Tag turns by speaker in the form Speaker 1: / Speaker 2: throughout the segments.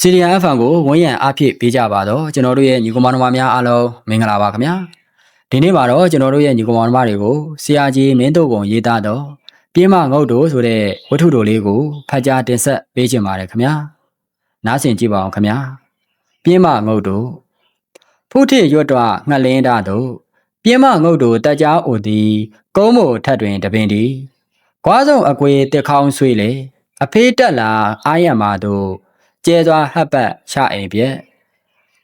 Speaker 1: စီရီယန် FM ကိုဝန်ရံအားဖြည့်ပေးကြပါတော့ကျွန်တော်တို့ရဲ့ညီကောင်မတော်များအားလုံးမင်္ဂလာပါခင်ဗျာဒီနေ့မှာတော့ကျွန်တော်တို့ရဲ့ညီကောင်မတော်တွေကိုဆရာကြီးမင်းတို့ပုံရေးသားတော့ပြင်းမငုတ်တို့ဆိုတဲ့ဝတ္ထုတော်လေးကိုဖတ်ကြားတင်ဆက်ပေးခြင်းပါတယ်ခင်ဗျာနားဆင်ကြည့်ပါအောင်ခင်ဗျာပြင်းမငုတ်တို့ဖုထိရွတ်တော့ငှက်လင်းတာတို့ပြင်းမငုတ်တို့တက်ကြားအိုသည်ကုန်းမို့ထက်တွင်တပင်ဒီကွာဆုံးအကွေတက်ခေါင်းဆွေးလေအဖေးတက်လာအာရမတို့ ကျဲစွာဟပ်ပတ်ချအိမ်ပြက်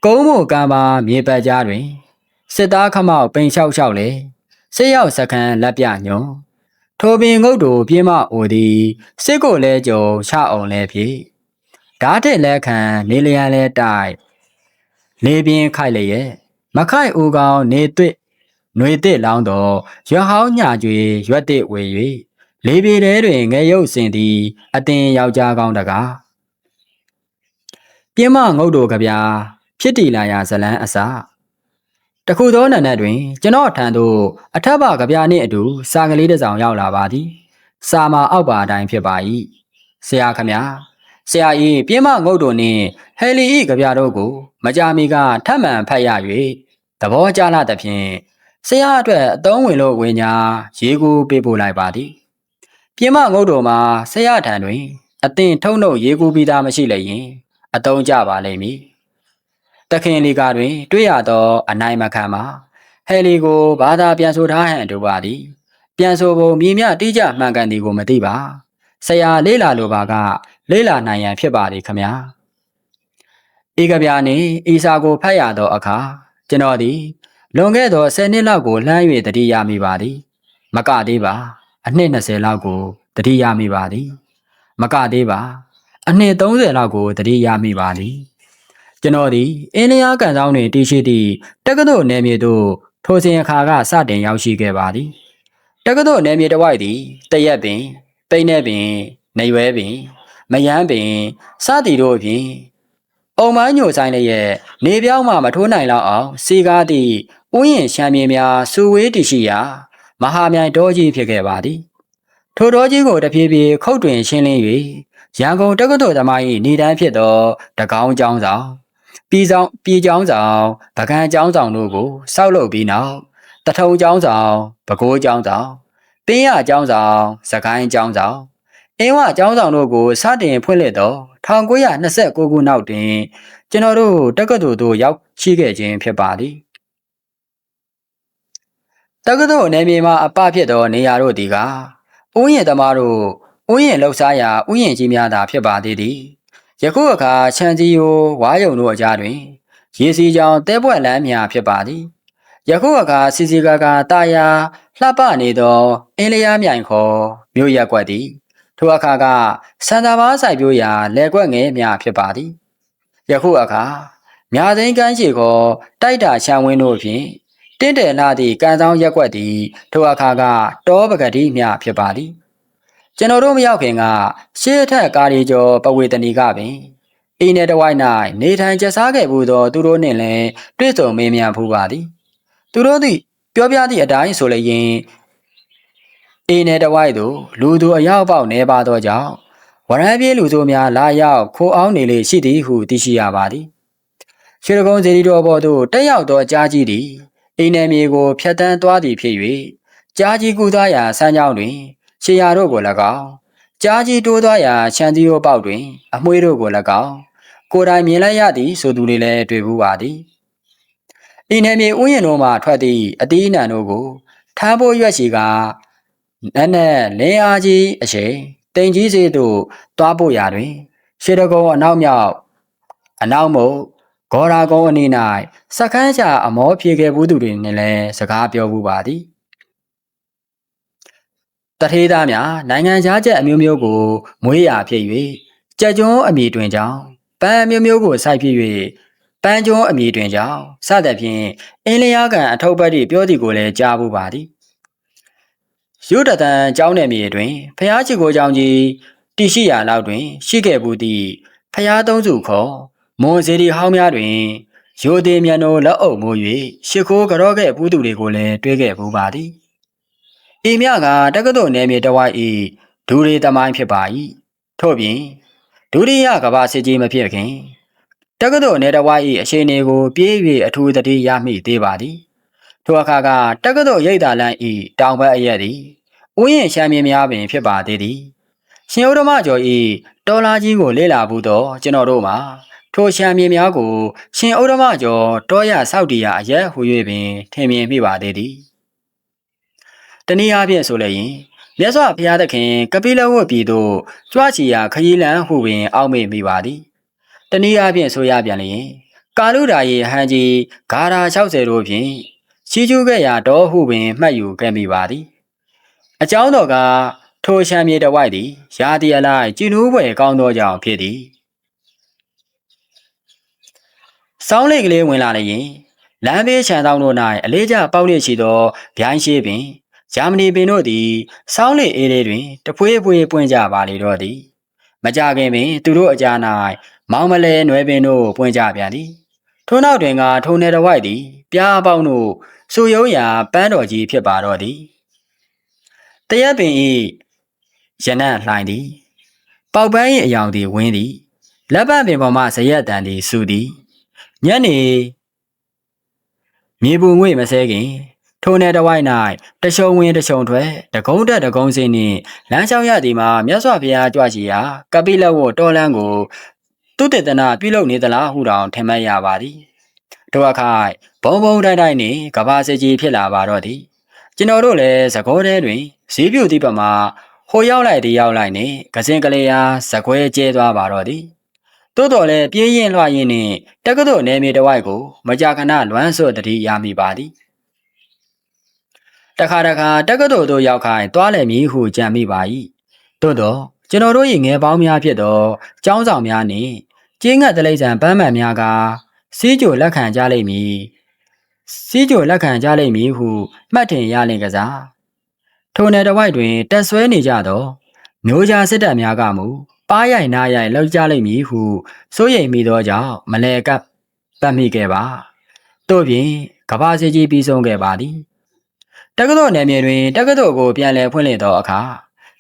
Speaker 1: ကုန်းမို့ကံပါမြေပတ်ကြားတွင်စစ်သားခမောက်ပိန်လျှောက်လျှောက်လေစစ်ရောက်စခန်းလက်ပြညွန်ထိုပင်ငုတ်တို့ပြင်းမအိုသည်စစ်ကိုလဲကြုံချအောင်လဲဖြင့်ဓာတ်တဲ့လက်ခံနေလျံလဲတိုက်လေပြင်းခိုက်လျက်မခိုက်ဦးကောင်းနေသွစ်ຫນွေတစ်လောင်းတော်ရွဟောင်းညာကျွေရွက်တစ်ဝေ၍လေပြေထဲတွင်ငရုတ်စင်သည်အတင်ယောက်ျားကောင်းတကား ပြင်းမငုတ်တို့ကဗျာဖြစ်တည်လာရာဇလန်းအစာတခုသောနံနက်တွင် ကျွန်တော်ထံသို့အထက်ပါကဗျာနှင့်အတူစာကလေးတစ်စောင်ရောက်လာပါသည်စာမာအောက်ပါအတိုင်းဖြစ်ပါ၏ဆရာခမညာဆရာ၏ပြင်းမငုတ်တို့နှင့်ဟယ်လီ၏ကဗျာတို့ကို မကြာမီကထပ်မံဖတ်ရ၍သဘောကျလာသဖြင့်ဆရာအတွက်အသုံးဝင်လို့ဝင်ညာရေးကူပေးပို့လိုက်ပါသည်ပြင်းမငုတ်တော်မှာဆရာထံတွင် အသင်ထုံနှုတ်ရေးကူပြီးသားမရှိလျင် အတုံးကြပါလိမ့်မည်တခင်လီကာတွင် တွေ့ရသောအနိုင်မခံမှာဟယ်လီကိုဘာသာပြန်ဆိုထားဟန်တို့ပါသည်ပြန်ဆိုပုံမြင်မြတိကျမှန်ကန်သည်ကိုမသိပါဆရာလေးလာလိုပါက လေးလာနိုင်ရန်ဖြစ်ပါသည်ခမညာဧကဗျာနှင့်ဤစာကိုဖတ်ရသောအခါကျွန်တော်သည်လွန်ခဲ့သော10နှစ်လောက်ကိုလှမ်း၍တတိယမိပါသည်မကသေးပါအနှစ်20လောက်ကိုတတိယမိပါသည်မကသေးပါ အနှစ်30လောက်ကိုတတိယမိပါသည်ကျွန်တော်သည်အင်းလျားကန်ဆောင်တွင်တည်ရှိသည့်တက္ကသိုလ်နယ်မြေသို့ထိုစဉ်အခါကစတင်ရောက်ရှိခဲ့ပါသည်တက္ကသိုလ်နယ်မြေတစ်ဝိုက်သည်တရက်ပင်ပိန်းနေပင်နေရွဲပင်မယမ်းပင်စသည်တို့ဖြင့်အုံမိုင်းညိုဆိုင်လည်းရဲ့နေပြောင်းမှမထိုးနိုင်လောက်အောင်စီကားသည့်ဥယျင်ရှမ်းမြေများစူဝေးတည်ရှိရာမဟာမြိုင်တော်ကြီးဖြစ်ခဲ့ပါသည်ထိုတော်ကြီးကိုတဖြည်းဖြည်းခုတ်တွင်ရှင်းလင်း၍ ရန်ကုန်တက္ကသိုလ်သမား၏နေတန်းဖြစ်သောတကောင်းကျောင်းဆောင်ပြည်ဆောင်ပြည်ကျောင်းဆောင်ဗကံကျောင်းဆောင်တို့ကိုစောက်လုပ်ပြီးနောက်တထုံကျောင်းဆောင်ပဲခူးကျောင်းဆောင်တင်းရကျောင်းဆောင်စကိုင်းကျောင်းဆောင်အင်းဝကျောင်းဆောင်တို့ကိုစတင်ဖွင့်လှစ်သော1929ခုနောက်တွင်ကျွန်တော်တို့တက္ကသိုလ်သို့ရောက်ရှိခဲ့ခြင်းဖြစ်ပါသည်တက္ကသိုလ်နယ်မြေမှာအပဖြစ်သောနေရာတို့သည်ကဥယျာဉ်သမားတို့ ဥယျာဉ်လှုပ်ရှားရာဥယျာဉ်ကြီးများသာဖြစ်ပါသေးသည်ယခုအခါချန်စီယိုဝါယုံတို့အကြားတွင်ရေစီကြောင်တဲပွက်လမ်းများဖြစ်ပါသည်ယခုအခါစီစီကာကာတာယာလှပနေသောအင်းလျားမြိုင်ခေါ်မြို့ရက်ကွက်သည်ထိုအခါကစန္ဒာဘားဆိုင်ပြိုးရာလဲကွက်ငယ်များဖြစ်ပါသည်ယခုအခါမြာသိန်းကန်းရှိခေါ်တိုက်တာချံဝင်းတို့ဖြင့်တင့်တယ်လာသည့်ကံဆောင်ရက်ကွက်သည်ထိုအခါကတောပကတိများဖြစ်ပါသည် ကျွန်တော်တို့မရောက်ခင်ကရှေးထက်ကာရီကျော်ပဝေတဏီကပင်အိမ်နယ်တဝိုက်၌နေထိုင်ကျစားခဲ့မှုသောသူတို့နှင့်လည်းတွေ့ဆုံမေးမြန်းဖူးပါသည် သူတို့သည်ပြောပြသည့်အတိုင်းဆိုလျင်အိမ်နယ်တဝိုက်သို့လူသူအရောက်ပေါက်နေပါသောကြောင့်ဝရမ်းပြေးလူဆိုများလာရောက်ခိုးအောင်နေလေရှိသည်ဟုသိရှိရပါသည်ရွှေရကုန်းဇေဒီတော်ဘော်သို့တက်ရောက်သောကြားကြီးသည်အိမ်နယ်မြေကိုဖျက်တမ်းသွားသည်ဖြစ်၍ကြားကြီးကူသားရာစမ်းကြောင်းတွင် ခြေရာတို့ကို၎င်းကြားကြီးတိုးသွားရာခြံစည်းရိုးပေါက်တွင် အမွှေးတို့ကို၎င်းကိုယ်တိုင်မြင်လိုက်ရသည်ဆိုသူတွေလည်းတွေ့ဘူးပါသည်ဤနယ်မြေဥယျာဉ်တို့မှထွက်သည့်အတီးအနှံတို့ကိုထမ်းဖို့ရွက်ရှိကနက်နက်လင်းအားကြီးအရှိန်တင်ကြီးစေသို့တွားဖို့ရာတွင်ရှေတကုံအနောက်မြောက်အနောက်မုတ်ဂေါ်ရာကုန်းအနီး၌စကန်းချအမောဖြေခဲ့ဘူးသူတွေနဲ့လည်းစကားပြောဘူးပါသည် တထေးသားများနိုင်ငံခြားချက်အမျိုးမျိုးကိုမွေးရာဖြစ်၍ကြက်ကျွန်းအမိတွင်ကြောင်းပန်းအမျိုးမျိုးကိုစိုက်ဖြစ်၍ပန်းကျွန်းအမိတွင်ကြောင်းစသဖြင့်အင်းလျားကန်အထုပ်ပတ်၏ပြောသည်ကိုလည်းကြားဘူးပါသည်ရုဒတန်ကျောင်းနယ်မြေတွင်ဖျားချီကိုကျောင်းကြီးတည်ရှိရာနောက်တွင် ရှိခဲ့ဘူးသည့်ဖျားသုံးစုခေါ်မွန်စီရီဟောင်းများတွင်ရိုသေမြန်တို့လက်အုပ်မိုး၍ရှ िख ိုးကြောခဲ့ပူးသူတွေကိုလည်းတွေ့ခဲ့ဘူးပါသည်။ ဤမြကတက္ကသိုလ်နယ်မြေတဝိုက်၏ဒူရီတမိုင်းဖြစ်ပါ၏။ထို့ပြင်ဒုတိယကမ္ဘာစစ်ကြီးမဖြစ်ခင်တက္ကသိုလ်နေတော်ဝါ၏အခြေအနေကို ပြေး၍အထူးသတိရမိသေးပါသည်ထိုအခါကတက္ကသိုလ်ရိပ်သာလန်း၏တောင်ဘက်အရက်သည်ဥယျာဉ်ရှမ်းမြင်များပင်ဖြစ်ပါသေးသည်ရှင်ဥဒ္ဓမကျော်၏တော်လာကြီးကိုလေ့လာဘူးသောကျွန်တော်တို့မှာထိုရှမ်းမြင်များကို ရှင်ဥဒ္ဓမကျော်တောရဆောက်တီယာအရက်ဟူ၍ပင်ထင်မြင်မိပါသေးသည် တနည်းအားဖြင့်ဆိုလည်းမြတ်စွာဘုရားသခင်ကပိလဝတ်ပြည်သို့ကြွချီရာခရီးလမ်းဟုပင် အောက်မေ့မိပါသည်တနည်းအားဖြင့်ဆိုရပြန်လျင်ကာလူဓာယေဟန်ကြီးဂါရာ60တို့ဖြင့်ချီးကျူးခဲ့ရာတော်ဟုပင်မှတ်ယူခဲ့မိပါသည်အကြောင်းတော်ကထိုရှမ်းမြေတဝိုက်သည်ရာတီအလိုက်ကျဉ်းဦးပွဲကောင်းသောကြောင့်ဖြစ်သည်စောင်းလေးကလေးဝင်လာလျင်လမ်းဘေးခြံတောင်တို့၌အလေးကျပေါက်လျက်ရှိသောဗျိုင်းရှိပင် ဂျာမနီပင်တို့သည်စောင်းလေအေးလေးတွင်တဖွေးဖွေးပွင့်ကြပါလေတော့သည်မကြခင်ပင်သူတို့အကြား၌မောင်မလဲနွယ်ပင်တို့ပွင့်ကြပြန်သည်ထို့နောက်တွင်ကထုံနယ်တစ်ဝိုက်သည် ပြားပေါင်းတို့စူယုံရာပန်းတော်ကြီးဖြစ်ပါတော့သည်တရက်ပင်ဤရနံ့လှိုင်းသည်ပေါက်ပန်း၏အယောင်သည်ဝင်းသည်လက်ပတ်ပင်ပေါ်မှဇရက်တန်သည်စူသည်ညနေမြေပူငွေ့မဆဲခင် ထိုနယ်တစ်ဝိုက်၌တရှုံဝင်တရှုံထွက်တကုံးတက်တကုံးစင်းနှင့်လမ်းလျှောက်ရသည်မှာမြတ်စွာဘုရားကြွချီရာကပိလဝတ်တော်လန်းကိုသူတေသနာပြုလုပ်နေသလားဟုတောင်ထင်မှတ်ရပါသည်တို့အခါဘုံဘုံတိုင်းတိုင်းနှင့်ကဘာစကြီးဖြစ်လာပါတော့သည်ကျွန်တော်တို့လည်းသကောထဲတွင်ဈေးပြူတိပမှာဟိုရောက်လိုက်ဒီရောက်လိုက်နှင့်ကစင်ကလေးအားဇကွဲကျဲသွားပါတော့သည်တိုးတော်လည်းပြင်းရင်လွှရင်နှင့်တက္ကသိုလ်နယ်မြေတစ်ဝိုက်ကိုမကြာခဏလွမ်းဆော့တတိရမိပါသည် တခါတခါတက္ကသိုလ်သို့ရောက်ခိုင်းသွားလည်းမည်ဟုကြံမိပါ၏သို့တော့ကျွန်တော်တို့၏ငယ်ပေါင်းများဖြစ်သောကျောင်းဆောင်များနှင့်ကျင်းငတ်တလိမ့်ဆန်ပန်းမှန်များကစီးကြိုလက်ခံကြလိမ့်မည်စီးကြိုလက်ခံကြလိမ့်မည်ဟုမှတ်ထင်ရလင်ကစားထိုနယ်တစ်ဝိုက်တွင်တက်ဆွဲနေကြသောမျိုးကြားစစ်တပ်များကမူပါးရိုင်နားရိုင်လောက်ကြလိမ့်မည်ဟုစိုးရိမ်မိသောကြောင့်မလဲကပ်ပတ်မိခဲ့ပါတို့ဖြင့်ကဘာစီကြီးပြီးဆုံးခဲ့ပါသည် တက္ကသိုလ်နယ်မြေတွင်တက္ကသိုလ်ကိုပြန်လည်ဖွင့်လှစ်သောအခါ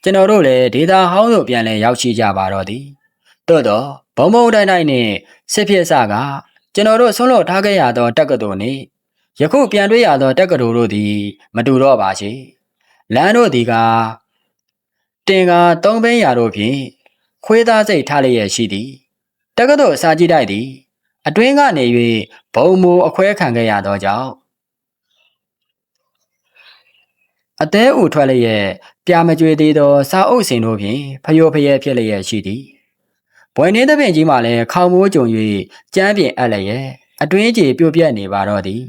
Speaker 1: ကျွန်တော်တို့လည်းဒေတာဟောင်းသို့ပြန်လည်ရောက်ရှိကြပါတော့သည်သို့တော့ဘုံဘုံတိုင်းတိုင်းနှင့်စစ်ဖြစ်စကကျွန်တော်တို့ဆုံးလို့ထားခဲ့ရသောတက္ကသိုလ်နှင့်ယခုပြန်တွေ့ရသောတက္ကသိုလ်တို့သည်မတူတော့ပါချေလမ်းတို့သည်ကတင်ကားသုံးဘင်းရာတို့ဖြင့်ခွေးသားစိတ်ထားလျက်ရှိသည်တက္ကသိုလ်စာကြည့်တိုက်သည် အတွင်းကနေ၍ဘုံမူအခွဲခံခဲ့ရသောကြောင့် အသေးအူထွက်လျက်ပြာမကြွေသေးသောစာအုပ်စင်တို့ဖြင့်ဖျော်ဖျဲဖြစ်လျက်ရှိသည်ဘွယ်နှင်းသဖြင့်ကြီးမှလည်းခေါင်မိုးကြုံ၍ကြမ်းပြင်အပ်လျက်အတွင်းကြီးပြုတ်ပြက်နေပါတော့သည်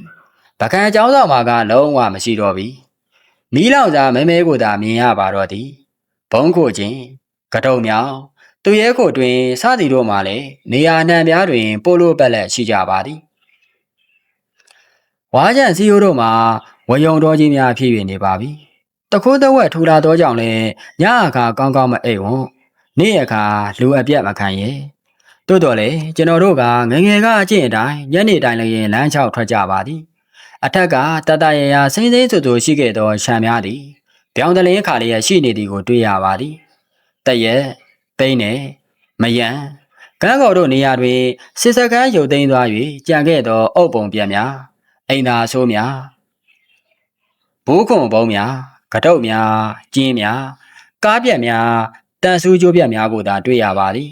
Speaker 1: ပကံအကြောင်းဆောင်မှာကလုံးဝမရှိတော့ပြီမီးလောင်စာမဲမဲကိုသာမြင်ရပါတော့သည်ဘုံကိုချင်းကတုံမြောင်သူရဲကိုတွင်စသည်တို့မှလည်းနေရာနှံပြားတွင်ပို့လို့ပက်လက်ရှိကြပါသည်ဝါကြံစီယိုတို့မှာ ဝယုံတော်ကြီးများဖြစ်၍နေပါပြီတခိုးတဝက်ထူလာသောကြောင့်လည်းညအခါကောင်းကောင်းမအိပ်ဝံနေ့အခါလူအပြတ်မခံရဲ့တိုးတော်လေကျွန်တော်တို့ကငငယ်ကအကျင့်အတိုင်းညနေတိုင်းလည်းလမ်းလျှောက်ထွက်ကြပါသည်အထက်ကတတရရစိမ့်စိမ့်ဆူဆူရှိခဲ့သောခြံများသည်ပြောင်းတလင်းခါလျက်ရှိနေသည်ကိုတွေ့ရပါသည်တရက်ပိန်းနဲ့မယံကန်းကော်တို့နေရာတွင်စစ်စကန်းရုပ်သိမ်းသွား၍ကြံခဲ့သောအုပ်ပုံပြက်များအိမ်သာဆိုးများ ဘိုးခွန်ဘုံများကတုတ်များကျင်းများကားပြက်များတန်ဆူးကြိုးပြက်များကိုသာတွေ့ရပါသည်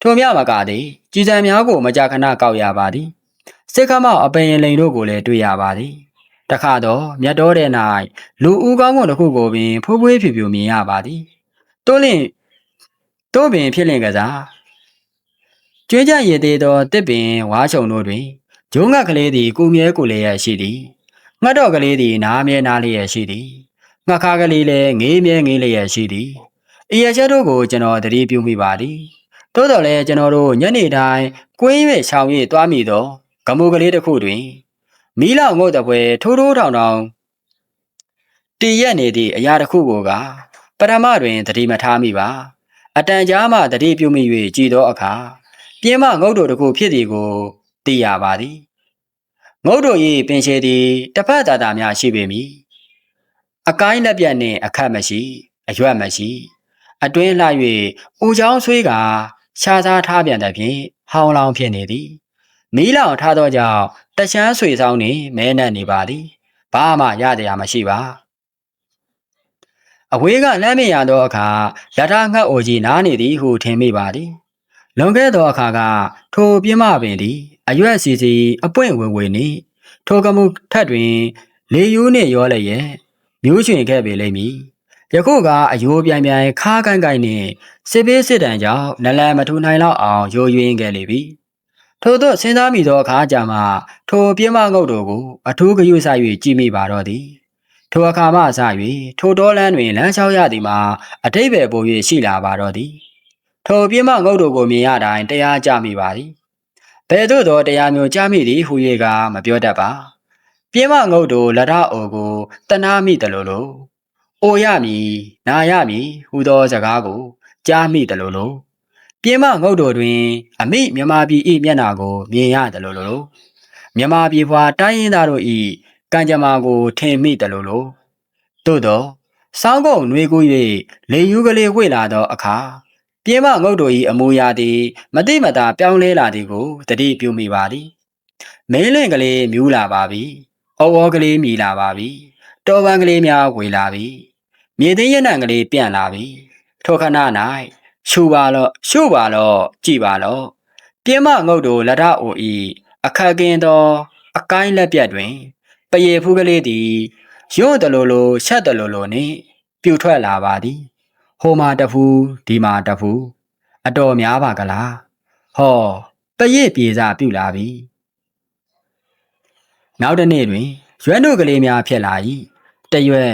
Speaker 1: ထိုမြမကသည်ကြည်စံများကိုမကြာခဏကောက်ရပါသည်စစ်ခမောက်အပင်လိန်တို့ကိုလည်းတွေ့ရပါသည်တခါတော့မြတ်တော်တဲ့၌လူဦးကောင်းကုန်တစ်ခုကိုပင်ဖိုးဖွေးဖြူဖြူမြင်ရပါသည်တိုးလင့်တိုးပင်ဖြစ်လင့်ကစားကျွေးကြရည်သေးသောတစ်ပင်ဝါချုံတို့တွင်ဂျုံငတ်ကလေးသည်ကိုမြဲကိုလည်းရရှိသည် ငှက်တော့ကလေးသည်နားမြဲနားလျက်ရှိသည်ငှက်ခါကလေးလည်းငေးမြဲငေးလျက်ရှိသည်အရချက်တို့ကိုကျွန်တော်သတိပြုမိပါသည်သို့တော်လည်းကျွန်တော်တို့ညနေတိုင်းကွင်း၍ရှောင်၍သွားမိသောဂမိုးကလေးတစ်ခုတွင်မီးလောင်ငုတ်တပွဲထိုးထိုးထောင်ထောင်တည်ရက်နေသည့်အရာတစ်ခုကိုကပရမတွင်သတိမထားမိပါအတန်ကြားမှသတိပြုမိ၍ကြည်သောအခါပြင်းမငုတ်တို့တစ်ခုဖြစ်သည်ကိုသိရပါသည် ငုတ်တို့၏ပင်ရှည်သည်တစ်ဖက်သာသာများရှိပေမည်အကိုင်းလက်ပြတ်နှင့်အခတ်မရှိအရွက်မရှိအတွင်းလှ၍ဦးချောင်းဆွေးကရှားစားထားပြန်တဲ့ဖြင့်ဟောင်းလောင်ဖြစ်နေသည်မီးလောင်ထားသောကြောင့်တချမ်းဆွေဆောင်နေမဲနှက်နေပါသည်ဘာမှရတရားမရှိပါအဝေးကလမ်းမြင်ရသောအခါလက်ထားငှက်အိုကြီးနားနေသည်ဟုထင်မိပါသည်လွန်ခဲ့သောအခါကထိုပြင်းမပင်သည် အရွက်စီစီအပွင့်ဝင်ဝင်နေထိုကမှုထက်တွင် လေယူးနှင့်ရောလျက်မျိုးချွင်ခဲ့ပေလိမ့်မည်ယခုကအယိုးပြိုင်ပြိုင်ခါးကိုင်းကိုင်းနှင့်စစ်ပေးစစ်တံကြောင့်နလန်မထူနိုင်လောက်အောင်ရိုးရွင်းခဲ့လေပြီထို့သောစဉ်းစားမိသောအခါကြမှာထိုပြင်းမငုတ်တို့ကိုအထူးဂရုစိုက်၍ကြည့်မိပါတော့သည်ထိုအခါမှစ၍ထိုတောလန်းတွင်လမ်းလျှောက်ရသည်မှာအတိတ်ပဲပို၍ရှိလာပါတော့သည်ထိုပြင်းမငုတ်တို့ကိုမြင်ရတိုင်းတရားကြမိပါသည် ဘယ်သို့သောတရားမျိုးကြမိသည်ဟူ၍ကမပြောတတ်ပါပြင်းမငုတ်တို့လက်ထအိုကိုတနာမိတယ်လို့လို့အိုရမည်နာရမည်ဟူသောစကားကိုကြားမိတယ်လို့လို့ပြင်းမငုတ်တို့တွင် အမိမြမပြည်ဤမျက်နာကိုမြင်ရတယ်လို့လို့မြမပြည်ဖွာတိုင်းရင်းသားတို့ဤကံကြမ္မာကိုထင်မိတယ်လို့လို့သို့တော့စောင်းကုန်နှွေးကူး၍လေယူးကလေးဝှေ့လာသောအခါ ပြင်းမငုတ်တို့၏အမူအရာသည်မတိမတာပြောင်းလဲလာသည်ကိုတတိပြုမိပါသည်မင်းလင့်ကလေးမြူးလာပါပြီ။အော်ဝေါ်ကလေးမြည်လာပါပြီ။တော်ပန်းကလေးများဝေလာပြီ။မြေသိမ်းရနံကလေးပြန့်လာပြီ။ထိုခဏ၌ရှူပါလော့ရှုပါလော့ကြည်ပါလော့။ပြင်းမငုတ်တို့လက်ထအိုဤအခက်ကင်းသော အကိုင်းလက်ပြတ်တွင်ပယေဖူးကလေးသည်ယွန့်တလိုလိုရှက်တလိုလိုနှင့်ပြူထွက်လာပါသည်။ ဟိုမှာတဖူးဒီမှာတဖူးအတော်များပါကလား။ဟောပယေပြေစာပြုလာပြီ။နောက်တစ်နေ့တွင်ရွက်တို့ကလေးများဖြစ်လာ၏တစ်ရွက်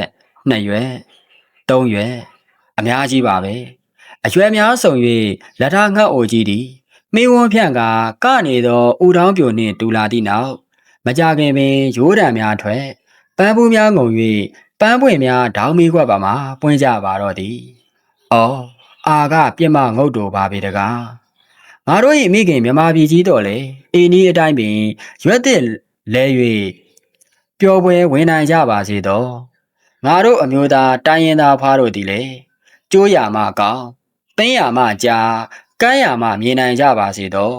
Speaker 1: နှစ်ရွက်သုံးရွက်အများကြီးပါပဲအရွယ်များဆုံ၍လက်ထငှက်အိုကြီးသည်မင်းဝန်းဖြန့်ကကနေသောဦးတောင်းပြိုနှင့်တူလာသည့်နောက်မကြခင်ပင်ရိုးတံများထွက်ပန်းပူးများငုံ၍ပန်းပွင့်များဒေါင်းမီခွက်ပါမှာပွင့်ကြပါတော့သည်။ အော်အာကပြစ်မငုတ်တော်ပါပေတကားငါတို့၏မိခင်မြမပြည်ကြီးတော်လေအင်းဒီအတိုင်းပင်ရွက်တဲ့လဲ၍ပျော်ပွဲဝင်နိုင်ကြပါစေတော့ငါတို့အမျိုးသားတိုင်းရင်သားဖားတို့သည်လေကျိုးရမကောင်းတင်းရမကြာကမ်းရမမြင်နိုင်ကြပါစေတော့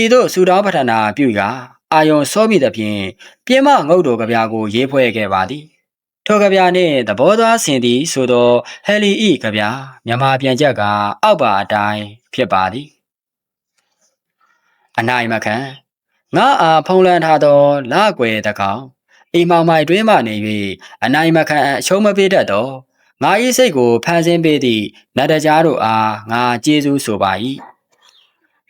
Speaker 1: ဤသို့ဆူတောင်းပထနာပြုရာအာယုံစောမိသဖြင့်ပြင်းမငုတ်တော်ကဗျာကိုရေးဖွဲ့ခဲ့ပါသည် ထိုကဗျာနှင့်သဘောသားဆင်သည်ဆိုသောဟယ်လီဤကဗျာမြန်မာပြန်ချက်ကအောက်ပါအတိုင်းဖြစ်ပါသည်အနိုင်မခံငါအားဖုံးလန်းထားသောလကွယ်တကောင်အိမ်မောင်မိုင်တွင်မှနေ၍အနိုင်မခံအရှုံးမပေးတတ်သောငါ၏စိတ်ကိုဖန်ဆင်းပေးသည့်နတ်တကြားတို့အားငါကျေးဇူးဆိုပါ၏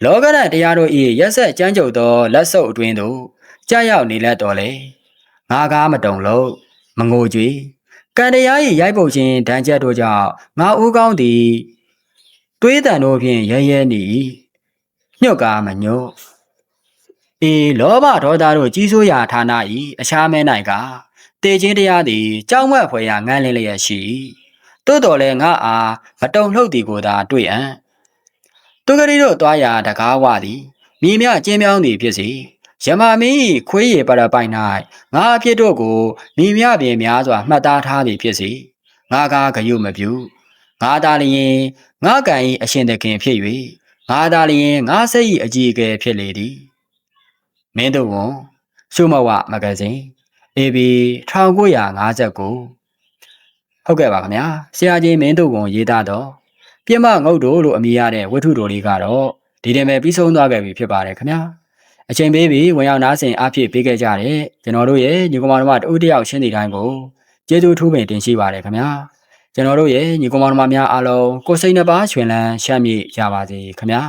Speaker 1: လောကရန်တရားတို့၏ရက်ဆက်ကြမ်းကြုတ်သောလက်ဆုပ်အတွင်းသို့ကြာရောက်နေလက်တော်လေငါကားမတုံလို့ မငိုကြွေကံတရား၏ရိုက်ပုတ်ခြင်းဒဏ်ချက်တို့ကြောင့်ငါဦးကောင်းသည်တွေးတန်တို့ဖြင့်ရဲရဲနေ၏ညှို့ကားမညှို့အေလောဘဒေါသတို့ကြီးစိုးရာဌာန၏အရှားမဲ၌ကတေခြင်းတရားသည်ကြောက်မက်ဖွယ်ရာငန်းလင်းလျက်ရှိ၏တိုးတော်လဲငါအားမတုံလှုပ်သည်ကိုသာတွေ့အံ့သူကလေးတို့သွားရာတကားဝသည်မြေမြကျင်းမြောင်းသည်ဖြစ်စေ ယမမင်း၏ခွေးရည်ပရပိုင်၌ငါအဖြစ်တို့ကိုမြေမြပင်များစွာမှတ်သားထားသည်ဖြစ်စေငါကားဂယုမပြုငါသာလျင်ငါကံ၏အရှင်သခင်ဖြစ်၍ငါသာလျင်ငါစိတ်၏အကြီးအကဲဖြစ်လေသည်မင်းတို့ဝန်ရှုမဝမဂဇင်း AB 1959ဟုတ်ကဲ့ပါခင်ဗျာဆရာကြီးမင်းတို့ဝန်ရေးသားတော့ပြမငုတ်တို့လို့အမည်ရတဲ့ဝတ္ထုတော်လေးကတော့ဒီတည်းမဲ့ပြီးဆုံးသွားခဲ့ပြီဖြစ်ပါတယ်ခင်ဗျာ အချိန်ပေးပြီးဝင်ရောက်နားဆင်အားဖြည့်ပေးခဲ့ကြတဲ့ကျွန်တော်တို့ရဲ့ညီကောင်မတော်မတဦးတယောက်ရှင်းနေတိုင်းကိုကျေးဇူးထူးပင်တင်ရှိပါတယ်ခင်ဗျာကျွန်တော်တို့ရဲ့ညီကောင်မတော်မများအားလုံးကိုယ်စိတ်နှပါရှင်လန်းရှမ်းမြေ့ကြပါစေခင်ဗျာ